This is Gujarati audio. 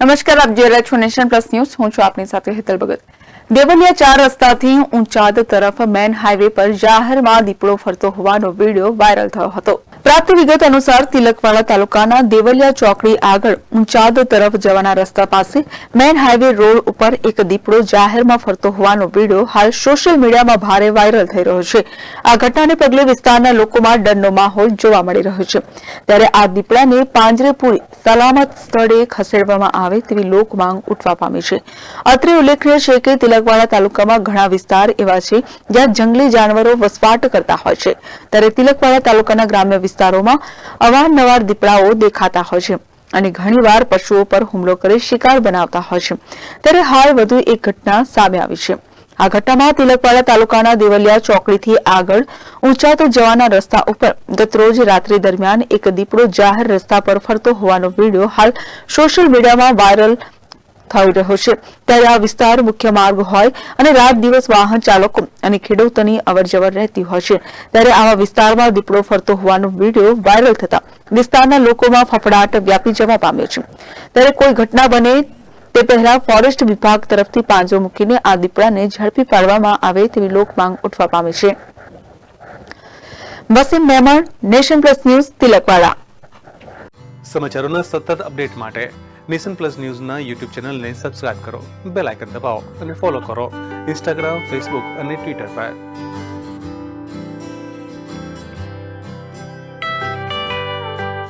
નમસ્કાર, આપ જોઈ રહ્યા છો નેશન પ્લસ ન્યૂઝ. હું છું આપની સાથે હેતલ ભગત. દેવલિયા ચાર રસ્તાથી ઊંચાદ તરફ મેન હાઈવે પર જાહેરમાં દીપડો ફરતો હોવાનો વીડિયો વાયરલ થયો હતો. પ્રાપ્ત વિગત અનુસાર તિલકવાડા તાલુકાના દેવલિયા ચોકડી આગળ ઊંચાદ તરફ જવાના રસ્તા પાસે મેન હાઈવે રોડ ઉપર એક દીપડો જાહેરમાં ફરતો હોવાનો વીડિયો હાલ સોશિયલ મીડિયામાં ભારે વાયરલ થઈ રહ્યો છે. આ ઘટનાને પગલે વિસ્તારના લોકોમાં ડરનો માહોલ જોવા મળી રહ્યો છે. ત્યારે આ દીપડાને પાંજરેપુરી સલામત સ્થળે ખસેડવામાં આવે તેવી લોક માંગ ઉઠવા પામી છે. અત્રે ઉલ્લેખનીય છે કે તિલકવાડા તાલુકામાં ઘણા વિસ્તાર એવા છે જ્યાં જંગલી જાનવરો વસવાટ કરતા હોય છે. ત્યારે તિલકવાડા તાલુકાના ગ્રામ્ય વિસ્તારોમાં અવારનવાર દીપડાઓ દેખાતા હોય છે અને ઘણીવાર પશુઓ પર હુમલો કરી શિકાર બનાવતા હોય છે. ત્યારે હાલ વધુ એક ઘટના સામે આવી છે. આ ઘટનામાં તિલકવાડા તાલુકાના દેવલિયા ચોકડીથી આગળ ઊંચાતો જવાના રસ્તા ઉપર ગતરોજ રાત્રિ દરમિયાન એક દીપડો જાહેર રસ્તા પર ફરતો હોવાનો વીડિયો હાલ સોશિયલ મીડિયામાં વાયરલ થઈ રહ્યો છે. ત્યારે આ વિસ્તાર મુખ્ય માર્ગ હોય અને રાત દિવસ વાહન ચાલકો અને ખેડૂતોની અવરજવર રહેતી હોય છે. ત્યારે આવા વિસ્તારમાં દીપડો ફરતો હોવાનો વીડિયો વાયરલ થતા વિસ્તારના લોકોમાં ફફડાટ વ્યાપી જવા પામ્યો છે. ત્યારે કોઈ ઘટના બને તે પહેલા ફોરેસ્ટ વિભાગ તરફથી પાંજો મૂકીને આ દીપડાને ઝડપી પાડવામાં આવે તેવી લોકમાંગ ઉઠવા પામી છે. Wasim Memon, Nation Plus News, Tilakwada. સમાચારોના સતત અપડેટ માટે નેશન પ્લસ ન્યૂઝના યુટ્યુબ ચેનલને સબસ્ક્રાઇબ કરો, બેલ આઇકન દબાવો અને ફોલો કરો. ઇન્સ્ટાગ્રામ, ફેસબુક અને ટ્વિટર પર.